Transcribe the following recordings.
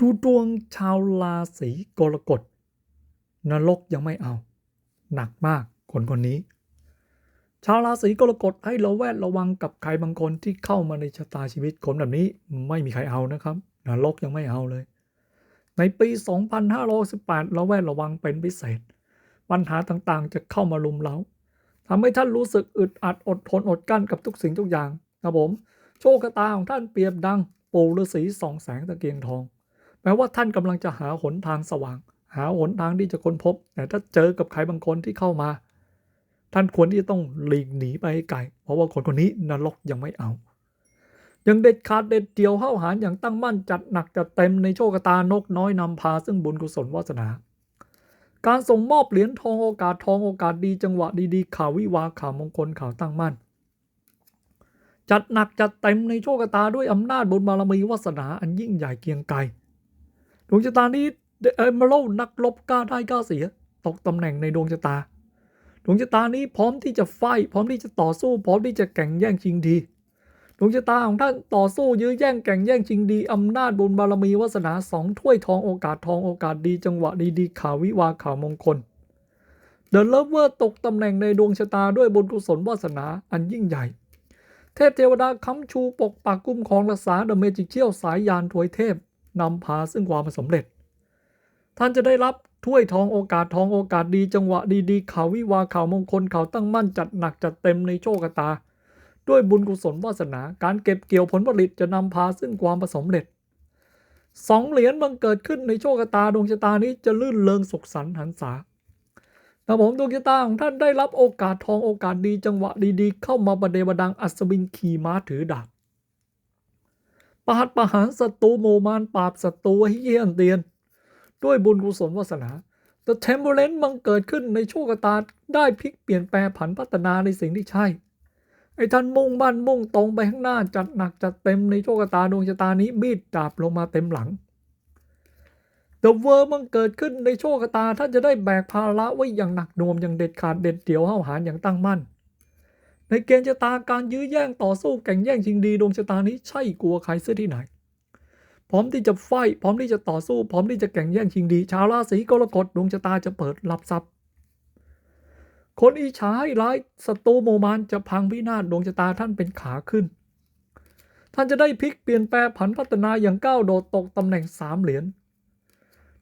ดูดวงชาวราศีกรกฎนรกยังไม่เอา หนักมากคนคนนี้ ชาวราศีกรกฎให้ระแวดระวังกับใครบางคนที่เข้ามาในชะตาชีวิตคนแบบนี้ไม่มีใครเอานะครับนรกยังไม่เอาเลย ในปี 2518ระแวดระวังเป็นพิเศษ ปัญหาต่างๆ จะเข้ามาลุมเล้าทำให้ท่านรู้สึกอึดอัดอดทนอดกั้นกับทุกสิ่งทุกอย่างครับผม โชคชะตาของท่านเปรียบดัง ปู่ฤาษีสองแสงตะเกียงทอง แปลว่าท่านกำลังจะหาหนทางสว่าง หาหนทางที่จะค้นพบ แต่ถ้าเจอกับใครบางคนที่เข้ามา ท่านควรที่จะต้องหลีกหนีไปไกลเพราะว่าคนคนนี้นรกยังไม่เอา ยังเด็ดขาดเด็ดเดี่ยวเข้าหารอย่างตั้งมั่นจัดหนักจัดเต็มในโชคชะตานกน้อยนำพาซึ่งบุญกุศลวาสนา การส่งมอบเหรียญทองโอกาสทองโอกาสดีจังหวะดีๆข่าววิวาข่าวมงคลข่าวตั้งมั่นจัดหนักจัดเต็มในโชคชะตาด้วยอำนาจบุญบารมีวาสนาอันยิ่งใหญ่เกียงไกร ดวงชะตานี้เอมเรลนักลบกล้าได้กล้าเสีย ตกตำแหน่งในดวงชะตา ดวงชะตานี้พร้อมที่จะไฟพร้อมที่จะต่อสู้ พร้อมที่จะแข่งแย่งชิงดี ดวงชะตาของท่านต่อสู้ยื้อแย่งแข่งแย่งชิงดีอำนาจบุญบารมีวาสนาสองถ้วยทองโอกาสทองโอกาสดีจังหวะดีๆข่าววิวาข่าวมงคลเดอะเลเวอร์ตกตำแหน่งในดวงชะตาด้วยบุญกุศลวาสนาอันยิ่งใหญ่ เทพเทวดาค้ำชูปกปักกุ้มครองรักษาเดอะเมจิกเชียลสายยานถวยเทพ นำพาซึ่งความสำเร็จ ท่านจะได้รับถ้วยทองโอกาสทองโอกาสดีจังหวะดีๆข่าววิวาข่าวมงคลข่าวตั้งมั่นจัดหนักจัดเต็มในโชคชะตา ด้วยบุญกุศลวาสนาการเก็บเกี่ยวผลผลิตจะนำพาซึ่งความสำเร็จสองเหรียญบังเกิดขึ้นในโชคชะตาดวงชะตานี้จะลื่นเริงสุขสันต์หันษานะผมดวงชะตาของท่านได้รับโอกาสทองโอกาสดีจังหวะดีๆ เข้ามาประเดประดังอัศวินขี่ม้าถือดาบ ปาดประหารศัตรูโมมานปราบศัตรูให้เยี่ยนเตียน ด้วยบุญกุศลวาสนาแต่เทมเ r อร์เลนบังเกิดขึ้นในโชคตาได้พลิกเปลี่ยนแปลผันพัฒนาในสิ่งที่ใช่ ไอ้ท่านมุ่งมั่นมุ่งตรงไปข้างหน้าจัดหนักจัดเต็มในโชคตาดวงชะตานี้มีดดาบลงมาเต็มหลังเดอะเวอร์มันเกิดขึ้นในโชคตาท่านจะได้แบกภาระไว้อย่างหนักหน่วงอย่างเด็ดขาดเด็ดเดี่ยวห้าวหาญอย่างตั้งมั่น ในเกณฑ์ชะตาการยื้อแย่งต่อสู้แข่งแย่งชิงดีดวงชะตานี้ใช่กลัวใครเสียที่ไหน พร้อมที่จะไฟพร้อมที่จะต่อสู้ พร้อมที่จะแข่งแย่งชิงดี ชาวราศีกรกฎดวงชะตาจะเปิดรับทรัพย์ คนอิจฉาให้ร้ายศัตรูโมมานจะพังพินาศดวงชะตาท่านเป็นขาขึ้น ท่านจะได้พลิกเปลี่ยนแปลผันพัฒนาอย่างก้าวโดดตกตำแหน่งสามเหรียญ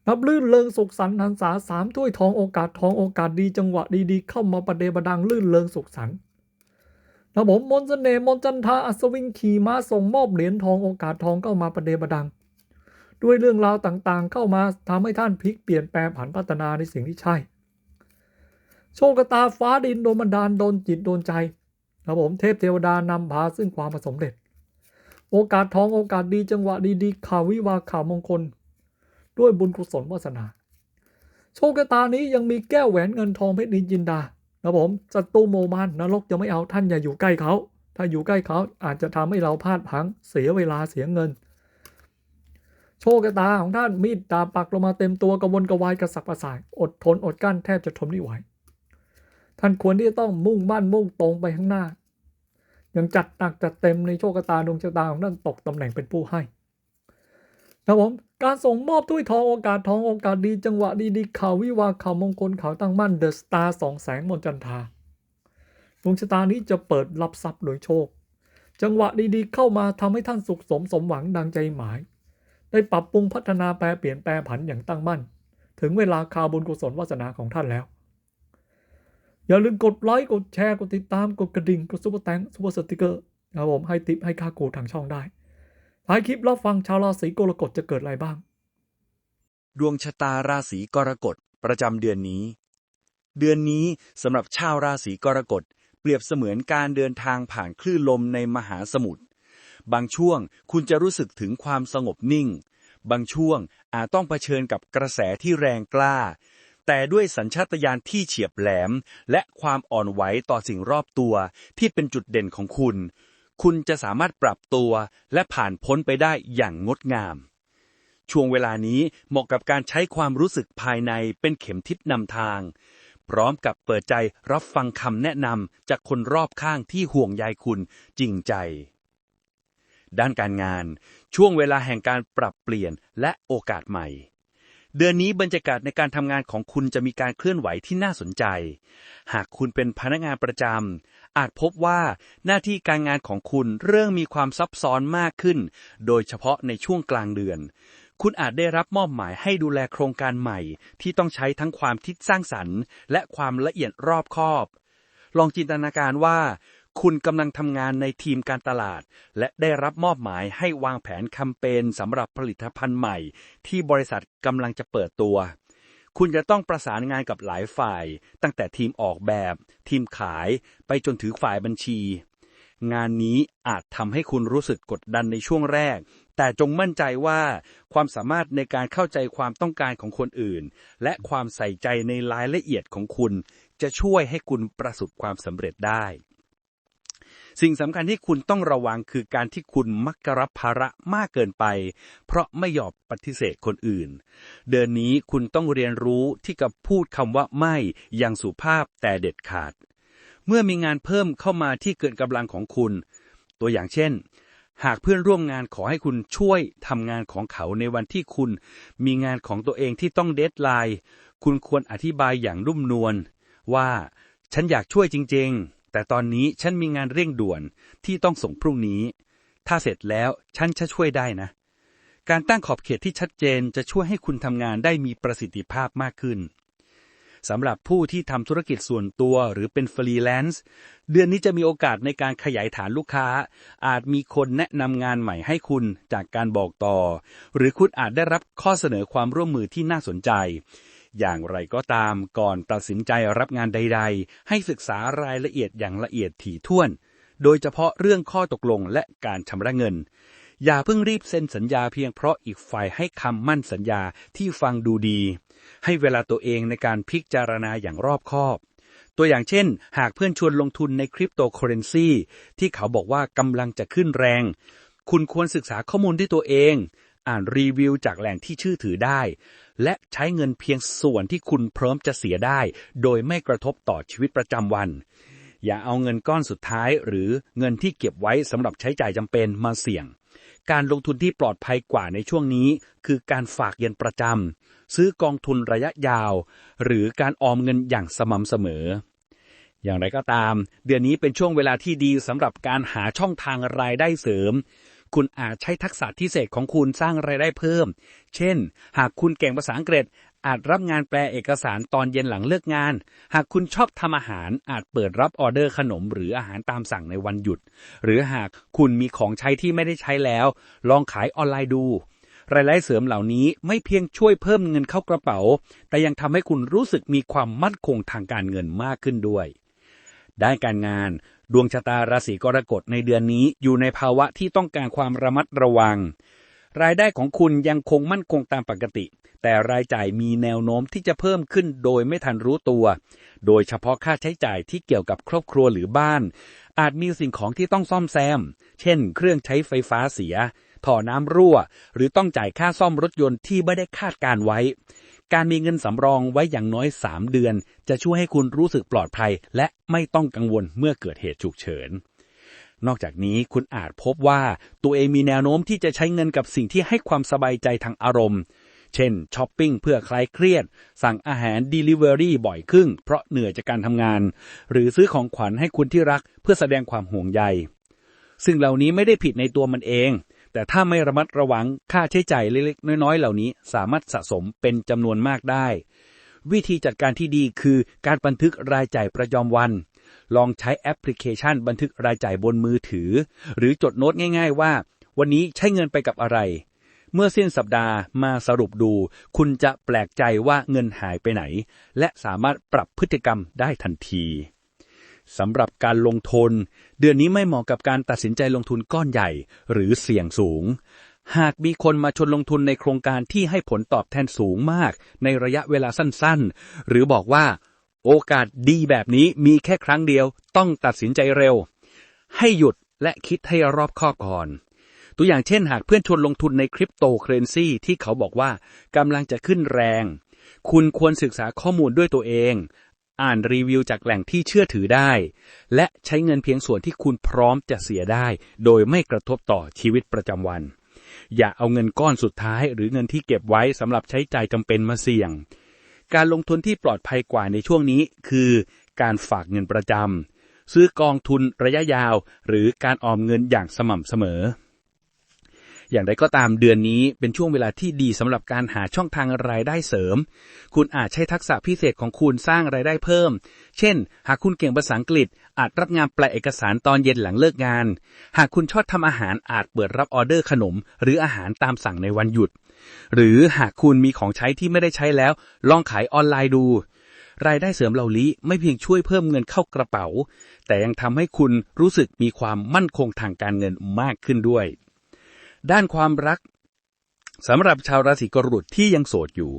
นับลื่นเริงสุขสันต์หันษาสามถ้วยทองโอกาสทองโอกาสดีจังหวะดีๆ เข้ามาประเดประดังลื่นเริงสุขสันต์ นะผมมนเสน่ห์มนจันทาอัศวินขี่ม้าส่งมอบเหรียญทองโอกาสทองเข้ามาประเดประดัง ด้วยเรื่องราวต่างๆ เข้ามาทำให้ท่านพลิกเปลี่ยนแปลผันพัฒนาในสิ่งที่ใช่ โชคตาฟ้าดินโดนบันดาลโดนจิตโดนใจนะผมเทพเทวดานำพาซึ่งความประสมเร็จ โอกาสทองโอกาสดีจังหวะดีๆข่าววิวาข่าวมงคล ด้วยบุญกุศลวาสนา โชคตานี้ยังมีแก้วแหวนเงินทองเพชรนินจินดา นะผมศัตรูโมมานนรกจะไม่เอาท่านอย่าอยู่ใกล้เขา ถ้าอยู่ใกล้เขาอาจจะทำให้เราพลาดพังเสียเวลาเสียเงิน โชคชะตาของท่านมีดดาบปักลงมาเต็มตัวกระวนกระวายกระสับกระส่ายอดทนอดกั้นแทบจะทนไม่ไหวท่านควรที่จะต้องมุ่งมั่นมุ่งตรงไปข้างหน้า ยังจัดหนักจัดเต็มในโชคชะตาดวงชะตาของท่านตกตำแหน่งเป็นผู้ให้นะผม การส่งมอบถ้วยทองโอกาสทองโอกาสดีจังหวะดีๆข่าววิวาข่าวมงคลข่าวตั้งมั่นเดอะสตาร์สองแสงมนจันทาดวงชะตานี้จะเปิดรับทรัพย์โดยโชค จังหวะดีๆ เข้ามาทำให้ท่านสุขสมสมหวังดังใจหมาย ได้ปรับปรุงพัฒนาแปลเปลี่ยนแปลผันอย่างตั้งมั่น ถึงเวลาข่าวบุญกุศลวาสนาของท่านแล้ว อย่าลืมกดไลค์กดแชร์กดติดตามกดกระดิ่งกดซุปเปอร์แตงซุปเปอร์สติกเกอร์นะครับผมให้ติปให้ค่ากูทางช่องได้ ท้ายคลิปรับฟังชาวราศีกรกฎจะเกิดอะไรบ้าง ดวงชะตาราศีกรกฎประจำเดือนนี้ เดือนนี้สำหรับชาวราศีกรกฎเปรียบเสมือนการเดินทางผ่านคลื่นลมในมหาสมุทร บางช่วงคุณจะรู้สึกถึงความสงบนิ่ง บางช่วงอาจต้องเผชิญกับกระแสที่แรงกล้า แต่ด้วยสัญชาตญาณที่เฉียบแหลม และความอ่อนไหวต่อสิ่งรอบตัวที่เป็นจุดเด่นของคุณ คุณจะสามารถปรับตัวและผ่านพ้นไปได้อย่างงดงาม ช่วงเวลานี้เหมาะกับการใช้ความรู้สึกภายในเป็นเข็มทิศนำทาง พร้อมกับเปิดใจรับฟังคำแนะนำจากคนรอบข้างที่ห่วงใยคุณจริงใจ ด้านการงาน ช่วงเวลาแห่งการปรับเปลี่ยนและโอกาสใหม่เดือนนี้บรรยากาศในการทำงานของคุณจะมีการเคลื่อนไหวที่น่าสนใจ หากคุณเป็นพนักงานประจำ อาจพบว่าหน้าที่การงานของคุณเริ่มมีความซับซ้อนมากขึ้น โดยเฉพาะในช่วงกลางเดือน คุณอาจได้รับมอบหมายให้ดูแลโครงการใหม่ ที่ต้องใช้ทั้งความคิดสร้างสรรค์ และความละเอียดรอบคอบ ลองจินตนาการว่า คุณกำลังทำงานในทีมการตลาด และได้รับมอบหมายให้วางแผนแคมเปญสำหรับผลิตภัณฑ์ใหม่ ที่บริษัทกำลังจะเปิดตัว คุณจะต้องประสานงานกับหลายฝ่าย ตั้งแต่ทีมออกแบบ ทีมขายไปจนถึงฝ่ายบัญชี งานนี้อาจทำให้คุณรู้สึกกดดันในช่วงแรก แต่จงมั่นใจว่าความสามารถในการเข้าใจความต้องการของคนอื่น และความใส่ใจในรายละเอียดของคุณ จะช่วยให้คุณประสบความสำเร็จได้ สิ่งสำคัญที่คุณต้องระวังคือการที่คุณมักจะรับภาระมากเกินไป เพราะไม่ยอมปฏิเสธคนอื่น เดือนนี้คุณต้องเรียนรู้ที่จะพูดคำว่าไม่อย่างสุภาพแต่เด็ดขาด เมื่อมีงานเพิ่มเข้ามาที่เกินกำลังของคุณ ตัวอย่างเช่น หากเพื่อนร่วมงานขอให้คุณช่วยทำงานของเขาในวันที่คุณ มีงานของตัวเองที่ต้องเดทไลน์ คุณควรอธิบายอย่างนุ่มนวลว่า ฉันอยากช่วยจริง ๆ แต่ตอนนี้ฉันมีงานเร่งด่วนที่ต้องส่งพรุ่งนี้ ถ้าเสร็จแล้วฉันจะช่วยได้นะ การตั้งขอบเขตที่ชัดเจนจะช่วยให้คุณทำงานได้มีประสิทธิภาพมากขึ้นสำหรับผู้ที่ทำธุรกิจส่วนตัวหรือเป็นฟรีแลนซ์เดือนนี้จะมีโอกาสในการขยายฐานลูกค้า อาจมีคนแนะนำงานใหม่ให้คุณจากการบอกต่อ หรือคุณอาจได้รับข้อเสนอความร่วมมือที่น่าสนใจ อย่างไรก็ตามก่อนตัดสินใจรับงานใด ๆ ให้ศึกษารายละเอียดอย่างละเอียดถี่ถ้วน โดยเฉพาะเรื่องข้อตกลงและการชำระเงิน อย่าเพิ่งรีบเซ็นสัญญาเพียงเพราะอีกฝ่ายให้คำมั่นสัญญาที่ฟังดูดี ให้เวลาตัวเองในการพิจารณาอย่างรอบคอบตัวอย่างเช่น หากเพื่อนชวนลงทุนในคริปโตเคอเรนซีที่เขาบอกว่ากำลังจะขึ้นแรง คุณควรศึกษาข้อมูลด้วยตัวเอง อ่านรีวิวจากแหล่งที่เชื่อถือได้ และใช้เงินเพียงส่วนที่คุณพร้อมจะเสียได้ โดยไม่กระทบต่อชีวิตประจำวัน อย่าเอาเงินก้อนสุดท้าย หรือเงินที่เก็บไว้สำหรับใช้จ่ายจำเป็นมาเสี่ยง การลงทุนที่ปลอดภัยกว่าในช่วงนี้ คือการฝากเงินประจำซื้อกองทุนระยะยาว หรือการออมเงินอย่างสม่ำเสมออย่างไรก็ตาม เดือนนี้เป็นช่วงเวลาที่ดีสำหรับการหาช่องทางรายได้เสริม คุณอาจใช้ทักษะพิเศษของคุณสร้างรายได้เพิ่ม เช่น หากคุณเก่งภาษาอังกฤษอาจรับงานแปลเอกสารตอนเย็นหลังเลิกงาน หากคุณชอบทำอาหารอาจเปิดรับออเดอร์ขนมหรืออาหารตามสั่งในวันหยุด หรือหากคุณมีของใช้ที่ไม่ได้ใช้แล้ว ลองขายออนไลน์ดูรายได้เสริมเหล่านี้ไม่เพียงช่วยเพิ่มเงินเข้ากระเป๋า แต่ยังทำให้คุณรู้สึกมีความมั่นคงทางการเงินมากขึ้นด้วย ด้านการงาน ดวงชะตาราศีกรกฎในเดือนนี้อยู่ในภาวะที่ต้องการความระมัดระวัง รายได้ของคุณยังคงมั่นคงตามปกติ แต่รายจ่ายมีแนวโน้มที่จะเพิ่มขึ้นโดยไม่ทันรู้ตัว โดยเฉพาะค่าใช้จ่ายที่เกี่ยวกับครอบครัวหรือบ้าน อาจมีสิ่งของที่ต้องซ่อมแซม เช่น เครื่องใช้ไฟฟ้าเสีย ท่อน้ำรั่ว หรือต้องจ่ายค่าซ่อมรถยนต์ที่ไม่ได้คาดการไว้ การมีเงินสำรองไว้อย่างน้อย 3 เดือน จะช่วยให้คุณรู้สึกปลอดภัย และไม่ต้องกังวลเมื่อเกิดเหตุฉุกเฉิน นอกจากนี้คุณอาจพบว่าตัวเองมีแนวโน้มที่จะใช้เงินกับสิ่งที่ให้ความสบายใจทางอารมณ์ เช่นช้อปปิ้งเพื่อคลายเครียด สั่งอาหาร Delivery บ่อยขึ้น เพราะเหนื่อยจากการทำงาน หรือซื้อของขวัญให้คุณที่รักเพื่อแสดงความห่วงใย ซึ่งเหล่านี้ไม่ได้ผิดในตัวมันเอง แต่ถ้าไม่ระมัดระวังค่าใช้จ่ายเล็กๆ น้อยๆ เหล่านี้สามารถสะสมเป็นจำนวนมากได้ วิธีจัดการที่ดีคือการบันทึกรายจ่ายประจำวัน ลองใช้แอปพลิเคชันบันทึกรายจ่ายบนมือถือ หรือจดโน้ตง่าย ๆ ว่า วันนี้ใช้เงินไปกับอะไร เมื่อสิ้นสัปดาห์มาสรุปดู คุณจะแปลกใจว่าเงินหายไปไหน และสามารถปรับพฤติกรรมได้ทันที สำหรับการลงทุน เดือนนี้ไม่เหมาะกับการตัดสินใจลงทุนก้อนใหญ่ หรือเสี่ยงสูง หากมีคนมาชวนลงทุนในโครงการที่ให้ผลตอบแทนสูงมาก ในระยะเวลาสั้นๆ หรือบอกว่า โอกาสดีแบบนี้มีแค่ครั้งเดียว ต้องตัดสินใจเร็ว ให้หยุดและคิดให้รอบคอบก่อนตัวอย่างเช่นหากเพื่อนชวนลงทุนในคริปโตเคเรนซีที่เขาบอกว่ากำลังจะขึ้นแรง คุณควรศึกษาข้อมูลด้วยตัวเอง อ่านรีวิวจากแหล่งที่เชื่อถือได้ และใช้เงินเพียงส่วนที่คุณพร้อมจะเสียได้ โดยไม่กระทบต่อชีวิตประจำวัน อย่าเอาเงินก้อนสุดท้าย หรือเงินที่เก็บไว้สำหรับใช้จ่ายจำเป็นมาเสี่ยง การลงทุนที่ปลอดภัยกว่าในช่วงนี้ คือการฝากเงินประจำซื้อกองทุนระยะยาว หรือการออมเงินอย่างสม่ำเสมอ อย่างไรก็ตามเดือนนี้เป็นช่วงเวลาที่ดีสำหรับการหาช่องทางรายได้เสริม คุณอาจใช้ทักษะพิเศษของคุณสร้างรายได้เพิ่ม เช่น หากคุณเก่งภาษาอังกฤษ อาจรับงานแปลเอกสารตอนเย็นหลังเลิกงาน หากคุณชอบทำอาหารอาจเปิดรับออเดอร์ขนม หรืออาหารตามสั่งในวันหยุด หรือหากคุณมีของใช้ที่ไม่ได้ใช้แล้ว ลองขายออนไลน์ดูรายได้เสริมเหล่านี้ไม่เพียงช่วยเพิ่มเงินเข้ากระเป๋า แต่ยังทำให้คุณรู้สึกมีความมั่นคงทางการเงินมากขึ้นด้วย ด้านความรักสำหรับชาวราศีกรกฎที่ยังโสดอยู่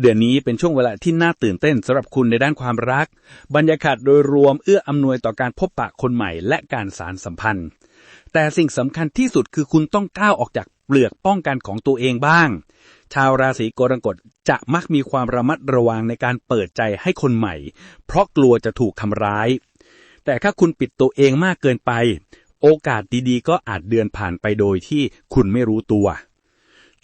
เดือนนี้เป็นช่วงเวลาที่น่าตื่นเต้นสำหรับคุณในด้านความรัก บรรยากาศโดยรวมเอื้ออำนวยต่อการพบปะคนใหม่และการสารสัมพันธ์ แต่สิ่งสำคัญที่สุดคือคุณต้องก้าวออกจากเปลือกป้องกันของตัวเองบ้าง ชาวราศีกรกฎจะมักมีความระมัดระวังในการเปิดใจให้คนใหม่ เพราะกลัวจะถูกทำร้าย แต่ถ้าคุณปิดตัวเองมากเกินไป โอกาสดีๆ ก็อาจเดือนผ่านไปโดยที่คุณไม่รู้ตัว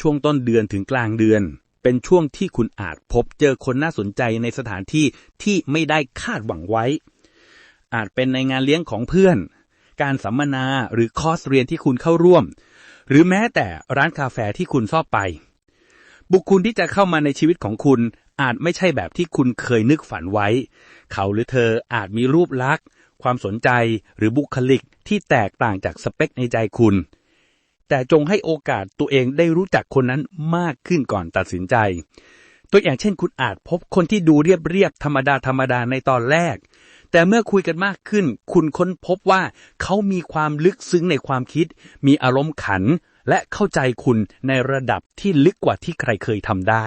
ช่วงต้นเดือนถึงกลางเดือน เป็นช่วงที่คุณอาจพบเจอคนน่าสนใจในสถานที่ที่ไม่ได้คาดหวังไว้ อาจเป็นในงานเลี้ยงของเพื่อน การสัมมนาหรือคอร์สเรียนที่คุณเข้าร่วม หรือแม้แต่ร้านกาแฟที่คุณชอบไป บุคคลที่จะเข้ามาในชีวิตของคุณอาจไม่ใช่แบบที่คุณเคยนึกฝันไว้ เขาหรือเธออาจมีรูปลักษณ์ ความสนใจหรือบุคลิก ที่แตกต่างจากสเปคในใจคุณ แต่จงให้โอกาสตัวเองได้รู้จักคนนั้นมากขึ้นก่อนตัดสินใจ ตัวอย่างเช่นคุณอาจพบคนที่ดูเรียบเรียบธรรมดาธรรมดาในตอนแรก แต่เมื่อคุยกันมากขึ้น คุณค้นพบว่าเขามีความลึกซึ้งในความคิด มีอารมณ์ขัน และเข้าใจคุณในระดับที่ลึกกว่าที่ใครเคยทำได้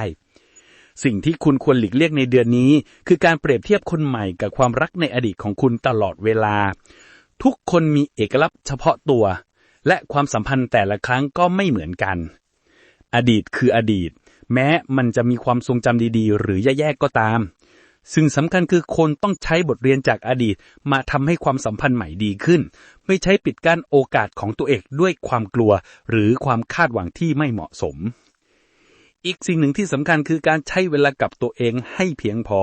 สิ่งที่คุณควรหลีกเลี่ยงในเดือนนี้ คือการเปรียบเทียบคนใหม่กับความรักในอดีตของคุณตลอดเวลา ทุกคนมีเอกลักษณ์เฉพาะตัว และความสัมพันธ์แต่ละครั้งก็ไม่เหมือนกัน อดีตคืออดีต แม้มันจะมีความทรงจำดีๆ หรือแย่ๆก็ตาม สิ่งสำคัญคือคนต้องใช้บทเรียนจากอดีตมาทำให้ความสัมพันธ์ใหม่ดีขึ้น ไม่ใช้ปิดกั้นโอกาสของตัวเองด้วยความกลัว หรือความคาดหวังที่ไม่เหมาะสม อีกสิ่งหนึ่งที่สำคัญคือการใช้เวลากับตัวเองให้เพียงพอ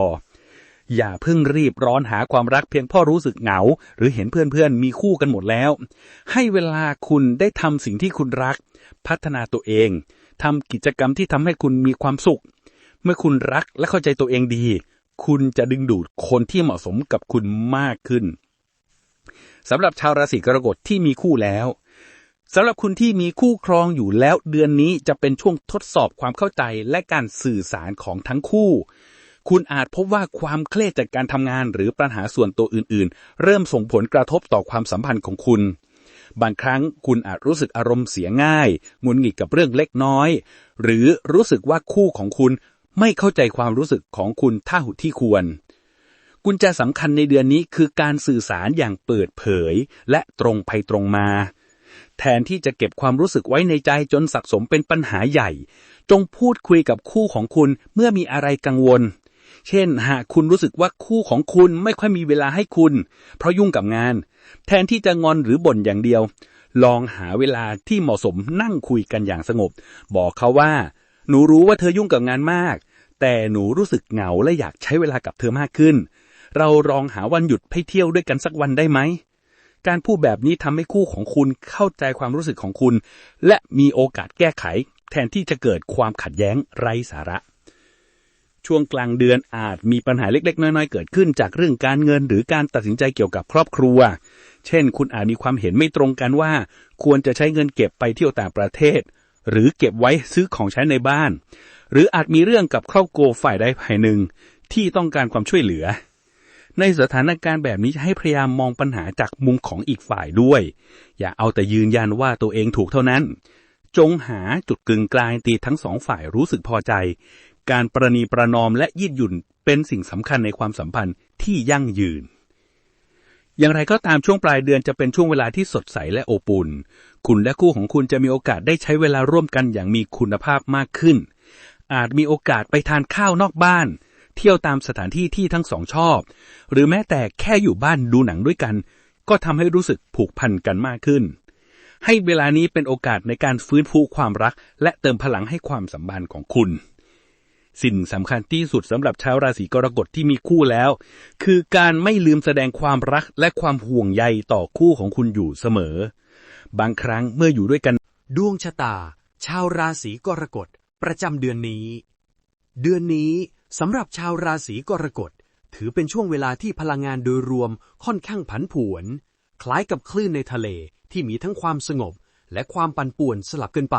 อย่าเพิ่งรีบร้อนหาความรักเพียงพ่อรู้สึกเหงา หรือเห็นเพื่อนๆมีคู่กันหมดแล้ว ให้เวลาคุณได้ทำสิ่งที่คุณรัก พัฒนาตัวเองทำกิจกรรมที่ทำให้คุณมีความสุข เมื่อคุณรักและเข้าใจตัวเองดี คุณจะดึงดูดคนที่เหมาะสมกับคุณมากขึ้นสำหรับชาวราศีกรกฎที่มีคู่แล้วสำหรับคุณที่มีคู่ครองอยู่แล้วเดือนนี้จะเป็นช่วงทดสอบความเข้าใจและการสื่อสารของทั้งคู่ คุณอาจพบว่าความเครียดจากการทำงานหรือปัญหาส่วนตัวอื่นๆ เริ่มส่งผลกระทบต่อความสัมพันธ์ของคุณ บางครั้งคุณอาจรู้สึกอารมณ์เสียง่ายหงุนหงิดกับเรื่องเล็กน้อย หรือรู้สึกว่าคู่ของคุณไม่เข้าใจความรู้สึกของคุณท่าหุที่ควร กุญแจสำคัญในเดือนนี้คือการสื่อสารอย่างเปิดเผย และตรงไปตรงมา แทนที่จะเก็บความรู้สึกไว้ในใจจนสะสมเป็นปัญหาใหญ่ จงพูดคุยกับคู่ของคุณเมื่อมีอะไรกังวล เช่น หากคุณรู้สึกว่าคู่ของคุณไม่ค่อยมีเวลาให้คุณ เพราะยุ่งกับงาน แทนที่จะงอนหรือบ่นอย่างเดียว ลองหาเวลาที่เหมาะสมนั่งคุยกันอย่างสงบ บอกเขาว่า หนูรู้ว่าเธอยุ่งกับงานมาก แต่หนูรู้สึกเหงาและอยากใช้เวลากับเธอมากขึ้น เราลองหาวันหยุดให้เที่ยวด้วยกันสักวันได้ไหมการพูดแบบนี้ทำให้คู่ของคุณเข้าใจความรู้สึกของคุณ และมีโอกาสแก้ไข แทนที่จะเกิดความขัดแย้งไร้สาระ ช่วงกลางเดือนอาจมีปัญหาเล็กๆ น้อยๆ เกิดขึ้นจากเรื่องการเงินหรือการตัดสินใจเกี่ยวกับครอบครัว เช่น คุณอาจมีความเห็นไม่ตรงกันว่า ควรจะใช้เงินเก็บไปเที่ยวต่างประเทศ หรือเก็บไว้ซื้อของใช้ในบ้าน หรืออาจมีเรื่องกับครอบครัวฝ่ายใดฝ่ายหนึ่งที่ต้องการความช่วยเหลือ ในสถานการณ์แบบนี้ให้พยายามมองปัญหาจากมุมของอีกฝ่ายด้วย อย่าเอาแต่ยืนยันว่าตัวเองถูกเท่านั้นจงหาจุดกึ่งกลางตีทั้งสองฝ่ายรู้สึกพอใจ การประนีประนอมและยืดหยุ่นเป็นสิ่งสำคัญในความสัมพันธ์ที่ยั่งยืน อย่างไรก็ตามช่วงปลายเดือนจะเป็นช่วงเวลาที่สดใสและอบอุ่น คุณและคู่ของคุณจะมีโอกาสได้ใช้เวลาร่วมกันอย่างมีคุณภาพมากขึ้น อาจมีโอกาสไปทานข้าวนอกบ้าน เที่ยวตามสถานที่ที่ทั้งสองชอบ หรือแม้แต่แค่อยู่บ้านดูหนังด้วยกัน ก็ทำให้รู้สึกผูกพันกันมากขึ้นให้เวลานี้เป็นโอกาสในการฟื้นฟูความรัก และเติมพลังให้ความสัมพันธ์ของคุณ สิ่งสำคัญที่สุดสำหรับชาวราศีกรกฎที่มีคู่แล้ว คือการไม่ลืมแสดงความรักและความห่วงใยต่อคู่ของคุณอยู่เสมอ บางครั้งเมื่ออยู่ด้วยกัน ดวงชะตา ชาวราศีกรกฎ ประจำเดือนนี้ เดือนนี้สำหรับชาวราศีกรกฎ ถือเป็นช่วงเวลาที่พลังงานโดยรวมค่อนข้างผันผวน คล้ายกับคลื่นในทะเลที่มีทั้งความสงบและความปั่นป่วนสลับกันไป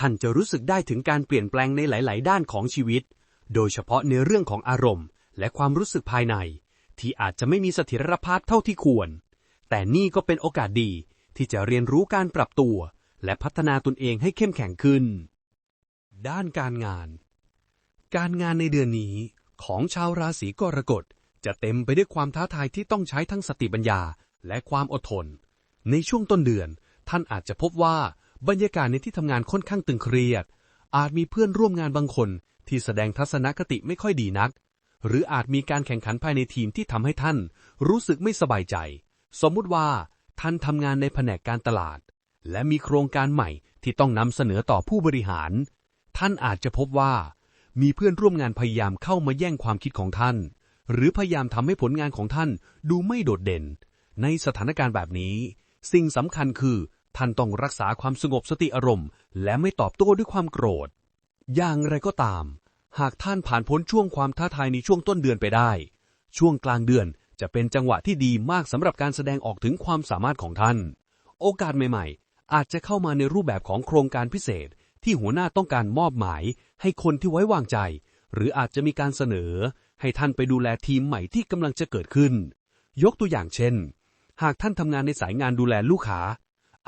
ท่านจะรู้สึกได้ถึงการเปลี่ยนแปลงในหลาย ๆ ด้านของชีวิต โดยเฉพาะในเรื่องของอารมณ์ และความรู้สึกภายใน ที่อาจจะไม่มีเสถียรภาพเท่าที่ควร แต่นี่ก็เป็นโอกาสดีที่จะเรียนรู้การปรับตัว และพัฒนาตนเองให้เข้มแข็งขึ้น ด้านการงาน การงานในเดือนนี้ของชาวราศีกรกฎจะเต็มไปด้วยความท้าทายที่ต้องใช้ทั้งสติปัญญาและความอดทน ในช่วงต้นเดือน ท่านอาจจะพบว่า บรรยากาศในที่ทำงานค่อนข้างตึงเครียด อาจมีเพื่อนร่วมงานบางคนที่แสดงทัศนคติไม่ค่อยดีนัก หรืออาจมีการแข่งขันภายในทีมที่ทำให้ท่าน รู้สึกไม่สบายใจ สมมุติว่าท่านทำงานในแผนกการตลาด และมีโครงการใหม่ที่ต้องนำเสนอต่อผู้บริหาร ท่านอาจจะพบว่า มีเพื่อนร่วมงานพยายามเข้ามาแย่งความคิดของท่าน หรือพยายามทำให้ผลงานของท่านดูไม่โดดเด่น ในสถานการณ์แบบนี้ สิ่งสำคัญคือ ท่านต้องรักษาความสงบสติอารมณ์ และไม่ตอบโต้ด้วยความโกรธ อย่างไรก็ตาม หากท่านผ่านพ้นช่วงความท้าทายในช่วงต้นเดือนไปได้ ช่วงกลางเดือนจะเป็นจังหวะที่ดีมากสำหรับการแสดงออกถึงความสามารถของท่าน โอกาสใหม่ๆ อาจจะเข้ามาในรูปแบบของโครงการพิเศษ ที่หัวหน้าต้องการมอบหมาย ให้คนที่ไว้วางใจ หรืออาจจะมีการเสนอ ให้ท่านไปดูแลทีมใหม่ที่กำลังจะเกิดขึ้น ยกตัวอย่างเช่น หากท่านทำงานในสายงานดูแลลูกค้า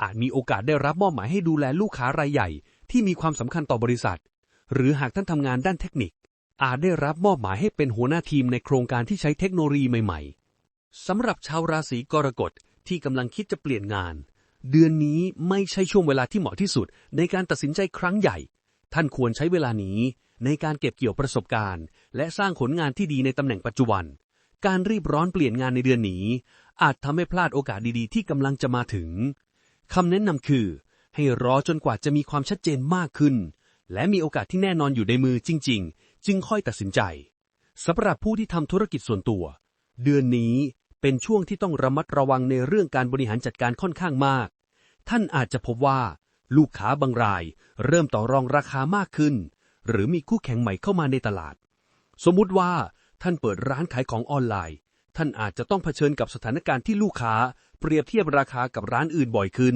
อาจมีโอกาสได้รับมอบหมายให้ดูแลลูกค้ารายใหญ่ ที่มีความสำคัญต่อบริษัท หรือหากท่านทำงานด้านเทคนิค อาจได้รับมอบหมายให้เป็นหัวหน้าทีมในโครงการที่ใช้เทคโนโลยีใหม่ ๆสำหรับชาวราศีกรกฎที่กำลังคิดจะเปลี่ยนงาน เดือนนี้ไม่ใช่ช่วงเวลาที่เหมาะที่สุด ในการตัดสินใจครั้งใหญ่ ท่านควรใช้เวลานี้ ในการเก็บเกี่ยวประสบการณ์ และสร้างผลงานที่ดีในตำแหน่งปัจจุบัน การรีบร้อนเปลี่ยนงานในเดือนนี้ อาจทำให้พลาดโอกาสดีๆ ที่กำลังจะมาถึง คำแนะนำคือ ให้รอจนกว่าจะมีความชัดเจนมากขึ้น และมีโอกาสที่แน่นอนอยู่ในมือจริง ๆ จึงค่อยตัดสินใจสำหรับผู้ที่ทำธุรกิจส่วนตัว เดือนนี้เป็นช่วงที่ต้องระมัดระวังในเรื่องการบริหารจัดการค่อนข้างมาก ท่านอาจจะพบว่า ลูกค้าบางราย เริ่มต่อรองราคามากขึ้น หรือมีคู่แข่งใหม่เข้ามาในตลาด สมมุติว่าท่านเปิดร้านขายของออนไลน์ ท่านอาจจะต้องเผชิญกับสถานการณ์ที่ลูกค้า เปรียบเทียบราคากับร้านอื่นบ่อยขึ้น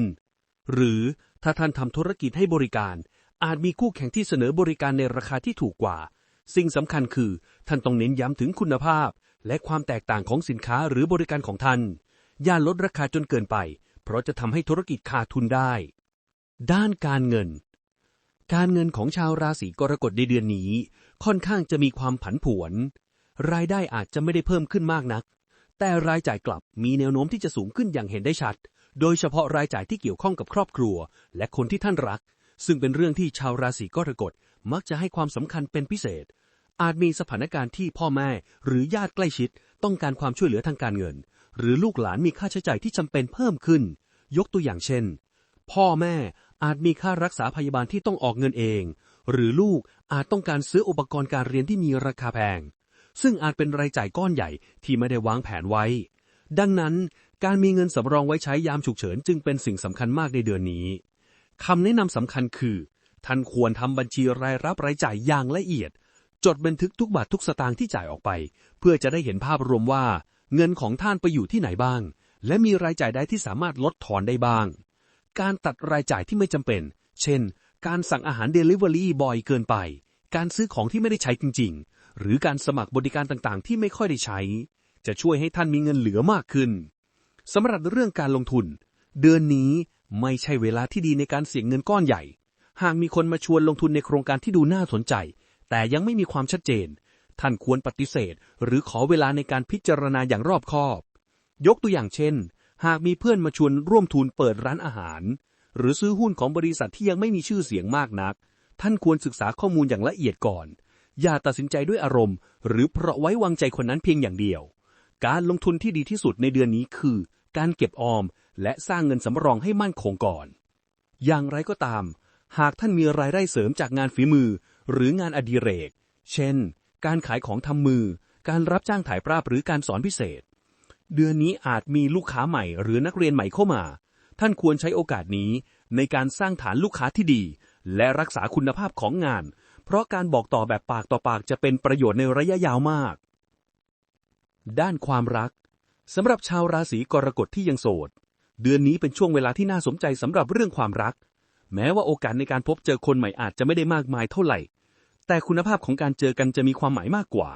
หรือถ้าท่านทำธุรกิจให้บริการ อาจมีคู่แข่งที่เสนอบริการในราคาที่ถูกกว่า สิ่งสำคัญคือ ท่านต้องเน้นย้ำถึงคุณภาพ และความแตกต่างของสินค้าหรือบริการของท่าน อย่าลดราคาจนเกินไป เพราะจะทำให้ธุรกิจขาดทุนได้ ด้านการเงิน การเงินของชาวราศีกรกฎในเดือนนี้ ค่อนข้างจะมีความผันผวน รายได้อาจจะไม่ได้เพิ่มขึ้นมากนัก แต่รายจ่ายกลับมีแนวโน้มที่จะสูงขึ้นอย่างเห็นได้ชัด โดยเฉพาะรายจ่ายที่เกี่ยวข้องกับครอบครัว และคนที่ท่านรัก ซึ่งเป็นเรื่องที่ชาวราศีกรกฎมักจะให้ความสำคัญเป็นพิเศษ อาจมีสถานการณ์ที่พ่อแม่หรือญาติใกล้ชิด ต้องการความช่วยเหลือทางการเงิน หรือลูกหลานมีค่าใช้จ่ายที่จำเป็นเพิ่มขึ้น ยกตัวอย่างเช่น พ่อแม่อาจมีค่ารักษาพยาบาลที่ต้องออกเงินเอง หรือลูกอาจต้องการซื้ออุปกรณ์การเรียนที่มีราคาแพง ซึ่งอาจเป็นรายจ่ายก้อนใหญ่ที่ไม่ได้วางแผนไว้ ดังนั้นการมีเงินสำรองไว้ใช้ยามฉุกเฉินจึงเป็นสิ่งสำคัญมากในเดือนนี้คำแนะนำสำคัญคือ ท่านควรทำบัญชีรายรับรายจ่ายอย่างละเอียด จดบันทึกทุกบาททุกสตางค์ที่จ่ายออกไป เพื่อจะได้เห็นภาพรวมว่า เงินของท่านไปอยู่ที่ไหนบ้าง และมีรายจ่ายใดที่สามารถลดทอนได้บ้าง การตัดรายจ่ายที่ไม่จำเป็น เช่น การสั่งอาหารเดลิเวอรี่บ่อยเกินไป การซื้อของที่ไม่ได้ใช้จริงๆ หรือการสมัครบริการต่างๆ ที่ไม่ค่อยได้ใช้ จะช่วยให้ท่านมีเงินเหลือมากขึ้นสำหรับเรื่องการลงทุน เดือนนี้ไม่ใช่เวลาที่ดีในการเสี่ยงเงินก้อนใหญ่ หากมีคนมาชวนลงทุนในโครงการที่ดูน่าสนใจ แต่ยังไม่มีความชัดเจน ท่านควรปฏิเสธ หรือขอเวลาในการพิจารณาอย่างรอบคอบ ยกตัวอย่างเช่น หากมีเพื่อนมาชวนร่วมทุนเปิดร้านอาหาร หรือซื้อหุ้นของบริษัทที่ยังไม่มีชื่อเสียงมากนัก ท่านควรศึกษาข้อมูลอย่างละเอียดก่อน อย่าตัดสินใจด้วยอารมณ์ หรือเพราะไว้วางใจคนนั้นเพียงอย่างเดียว การลงทุนที่ดีที่สุดในเดือนนี้คือ การเก็บออม และสร้างเงินสำรองให้มั่นคงก่อน อย่างไรก็ตาม หากท่านมีรายได้เสริมจากงานฝีมือ หรืองานอดิเรก เช่น การขายของทำมือ การรับจ้างถ่ายภาพหรือการสอนพิเศษ เดือนนี้อาจมีลูกค้าใหม่ หรือนักเรียนใหม่เข้ามา ท่านควรใช้โอกาสนี้ในการสร้างฐานลูกค้าที่ดี และรักษาคุณภาพของงาน เพราะการบอกต่อแบบปากต่อปากจะเป็นประโยชน์ในระยะยาวมาก ด้านความรักสำหรับชาวราศีกรกฎที่ยังโสด เดือนนี้เป็นช่วงเวลาที่น่าสนใจสำหรับเรื่องความรัก แม้ว่าโอกาสในการพบเจอคนใหม่อาจจะไม่ได้มากมายเท่าไหร่ แต่คุณภาพของการเจอกันจะมีความหมายมากกว่า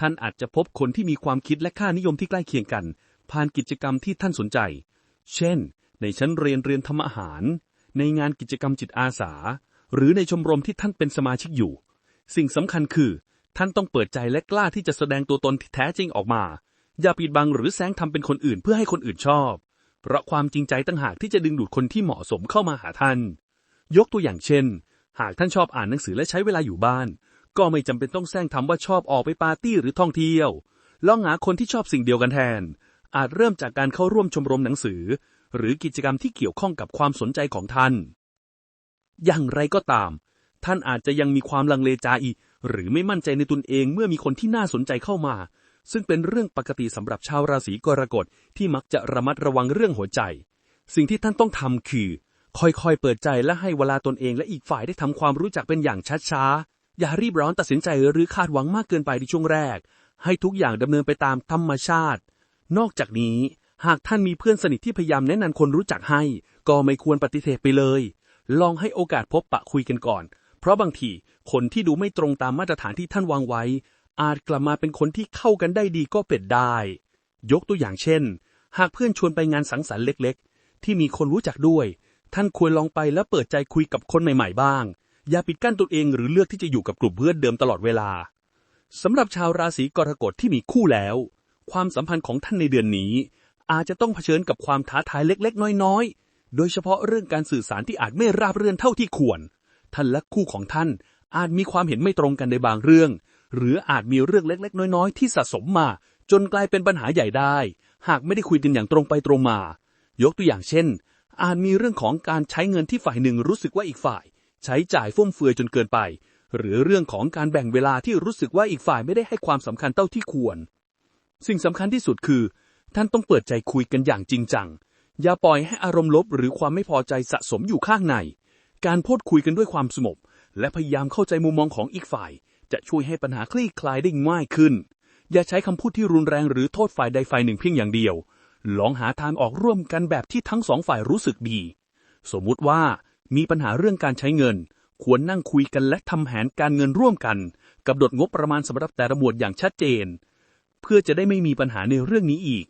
ท่านอาจจะพบคนที่มีความคิดและค่านิยมที่ใกล้เคียงกัน ผ่านกิจกรรมที่ท่านสนใจ เช่น ในชั้นเรียนเรียนทำอาหาร ในงานกิจกรรมจิตอาสา หรือในชมรมที่ท่านเป็นสมาชิกอยู่ สิ่งสำคัญคือ ท่านต้องเปิดใจและกล้าที่จะแสดงตัวตนที่แท้จริงออกมา อย่าปิดบังหรือแซงทำเป็นคนอื่นเพื่อให้คนอื่นชอบ เพราะความจริงใจตั้งหากที่จะดึงดูดคนที่เหมาะสมเข้ามาหาท่าน ยกตัวอย่างเช่น หากท่านชอบอ่านหนังสือและใช้เวลาอยู่บ้าน ก็ไม่จำเป็นต้องแซงทำว่าชอบออกไปปาร์ตี้หรือท่องเที่ยวลองหาคนที่ชอบสิ่งเดียวกันแทน อาจเริ่มจากการเข้าร่วมชมรมหนังสือ หรือกิจกรรมที่เกี่ยวข้องกับความสนใจของท่าน อย่างไรก็ตาม ท่านอาจจะยังมีความลังเลใจหรือไม่มั่นใจในตนเองเมื่อมีคนที่น่าสนใจเข้ามา ซึ่งเป็นเรื่องปกติสำหรับชาวราศีกรกฎที่มักจะระมัดระวังเรื่องหัวใจ สิ่งที่ท่านต้องทำคือ ค่อยๆ เปิดใจและให้เวลาตนเองและอีกฝ่ายได้ทำความรู้จักเป็นอย่างช้าๆ อย่ารีบร้อนตัดสินใจหรือคาดหวังมากเกินไปในช่วงแรก ให้ทุกอย่างดำเนินไปตามธรรมชาติ นอกจากนี้หากท่านมีเพื่อนสนิทที่พยายามแนะนำคนรู้จักให้ ก็ไม่ควรปฏิเสธไปเลย ลองให้โอกาสพบปะคุยกันก่อน เพราะบางทีคนที่ดูไม่ตรงตามมาตรฐานที่ท่านวางไว้ อาจกลับมาเป็นคนที่เข้ากันได้ดีก็เป็นได้ ยกตัวอย่างเช่น หากเพื่อนชวนไปงานสังสรรค์เล็ก ๆ ที่มีคนรู้จักด้วย ท่านควรลองไปแล้วเปิดใจคุยกับคนใหม่ ๆ บ้าง อย่าปิดกั้นตัวเองหรือเลือกที่จะอยู่กับกลุ่มเพื่อนเดิมตลอดเวลาสำหรับชาวราศีกรกฎที่มีคู่แล้ว ความสัมพันธ์ของท่านในเดือนนี้ อาจจะต้องเผชิญกับความท้าทายเล็ก ๆ น้อย ๆ โดยเฉพาะเรื่องการสื่อสารที่อาจไม่ราบเรื่อนเท่าที่ควร ท่านและคู่ของท่านอาจมีความเห็นไม่ตรงกันในบางเรื่อง หรืออาจมีเรื่องเล็ก ๆ น้อย ๆ ที่สะสมมา จนกลายเป็นปัญหาใหญ่ได้ หากไม่ได้คุยกันอย่างตรงไปตรงมา ยกตัวอย่างเช่น อาจมีเรื่องของการใช้เงินที่ฝ่ายหนึ่งรู้สึกว่าอีกฝ่าย ใช้จ่ายฟุ่มเฟือยจนเกินไป หรือเรื่องของการแบ่งเวลาที่รู้สึกว่าอีกฝ่ายไม่ได้ให้ความสำคัญเท่าที่ควร สิ่งสำคัญที่สุดคือ ท่านต้องเปิดใจคุยกันอย่างจริงจัง อย่าปล่อยให้อารมณ์ลบหรือความไม่พอใจสะสมอยู่ข้างใน การพูดคุยกันด้วยความสงบและพยายามเข้าใจมุมมองของอีกฝ่าย จะช่วยให้ปัญหาคลี่คลายได้ง่ายขึ้น อย่าใช้คำพูดที่รุนแรงหรือโทษฝ่ายใดฝ่ายหนึ่งเพียงอย่างเดียว ลองหาทางออกร่วมกันแบบที่ทั้งสองฝ่ายรู้สึกดี สมมุติว่ามีปัญหาเรื่องการใช้เงิน ควรนั่งคุยกันและทำแผนการเงินร่วมกันกำหนดงบประมาณสำหรับแต่ละหมวดอย่างชัดเจน เพื่อจะได้ไม่มีปัญหาในเรื่องนี้อีก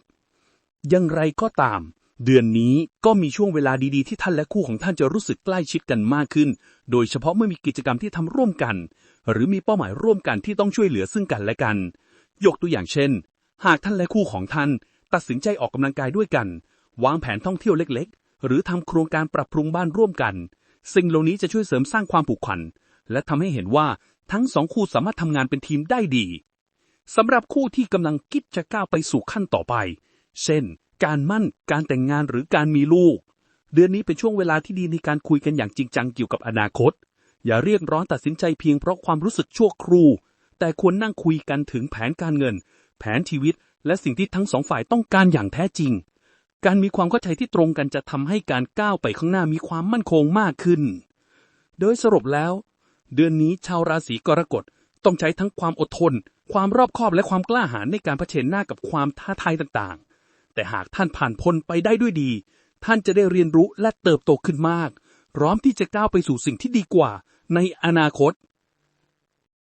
อย่างไรก็ตาม เดือนนี้ก็มีช่วงเวลาดีๆที่ท่านและคู่ของท่านจะรู้สึกใกล้ชิดกันมากขึ้น โดยเฉพาะเมื่อมีกิจกรรมที่ทำร่วมกัน หรือมีเป้าหมายร่วมกันที่ต้องช่วยเหลือซึ่งกันและกัน ยกตัวอย่างเช่น หากท่านและคู่ของท่าน ตัดสินใจออกกำลังกายด้วยกัน วางแผนท่องเที่ยวเล็กๆ หรือทำโครงการปรับปรุงบ้านร่วมกัน สิ่งเหล่านี้จะช่วยเสริมสร้างความผูกพัน และทำให้เห็นว่าทั้งสองคู่สามารถทำงานเป็นทีมได้ดีสำหรับคู่ที่กำลังคิดจะก้าวไปสู่ขั้นต่อไป เช่น การมั่น การแต่งงานหรือการมีลูก เดือนนี้เป็นช่วงเวลาที่ดีในการคุยกันอย่างจริงจังเกี่ยวกับอนาคต อย่าเรียกร้อนตัดสินใจเพียงเพราะความรู้สึกชั่วครู่ แต่ควรนั่งคุยกันถึงแผนการเงิน แผนชีวิต และสิ่งที่ทั้งสองฝ่ายต้องการอย่างแท้จริง การมีความเข้าใจที่ตรงกันจะทำให้การก้าวไปข้างหน้ามีความมั่นคงมากขึ้น โดยสรุปแล้ว เดือนนี้ชาวราศีกรกฎต้องใช้ทั้งความอดทน ความรอบคอบและความกล้าหาญในการเผชิญหน้ากับความท้าทายต่างๆ แต่หากท่านผ่านพ้นไปได้ด้วยดี ท่านจะได้เรียนรู้และเติบโตขึ้นมากพร้อมที่จะก้าวไปสู่สิ่งที่ดีกว่าในอนาคต